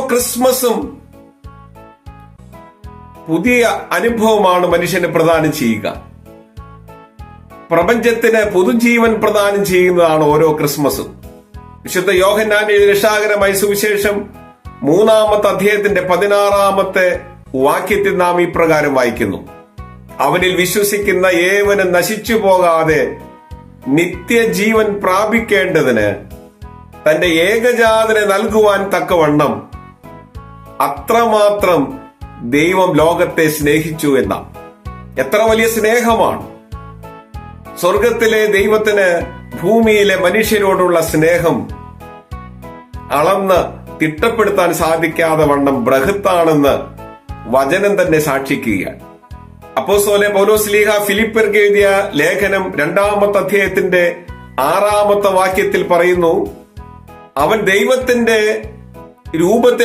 ക്രിസ്മസും പുതിയ അനുഭവമാണ് മനുഷ്യന് പ്രദാനം ചെയ്യുക. പ്രപഞ്ചത്തിന് പുതുജീവൻ പ്രദാനം ചെയ്യുന്നതാണ് ഓരോ ക്രിസ്മസും. വിശുദ്ധ യോഹന്നാന്റെ രക്ഷാകരമായ സുവിശേഷം മൂന്നാമത്തെ അധ്യായത്തിന്റെ പതിനാറാമത്തെ വാക്യത്തിൽ നാം ഇപ്രകാരം വായിക്കുന്നു. അവനിൽ വിശ്വസിക്കുന്ന ഏവനും നശിച്ചു പോകാതെ നിത്യജീവൻ പ്രാപിക്കേണ്ടതിന് തന്റെ ഏകജാതനെ നൽകുവാൻ തക്കവണ്ണം അത്രമാത്രം ദൈവം ലോകത്തെ സ്നേഹിച്ചു എന്ന എത്ര വലിയ സ്നേഹമാണ്. സ്വർഗത്തിലെ ദൈവത്തിന് ഭൂമിയിലെ മനുഷ്യരോടുള്ള സ്നേഹം അളന്ന് തിട്ടപ്പെടുത്താൻ സാധിക്കാതെ വണ്ണം ബൃഹത്താണെന്ന് വചനം തന്നെ സാക്ഷിക്കുകയാണ്. അപ്പോസോലെ പൗലോസ് ലീഹ ഫിലിപ്പർക്ക് എഴുതിയ ലേഖനം രണ്ടാമത്തെ അധ്യായത്തിന്റെ ആറാമത്തെ വാക്യത്തിൽ പറയുന്നു അവൻ ദൈവത്തിന്റെ രൂപത്തിൽ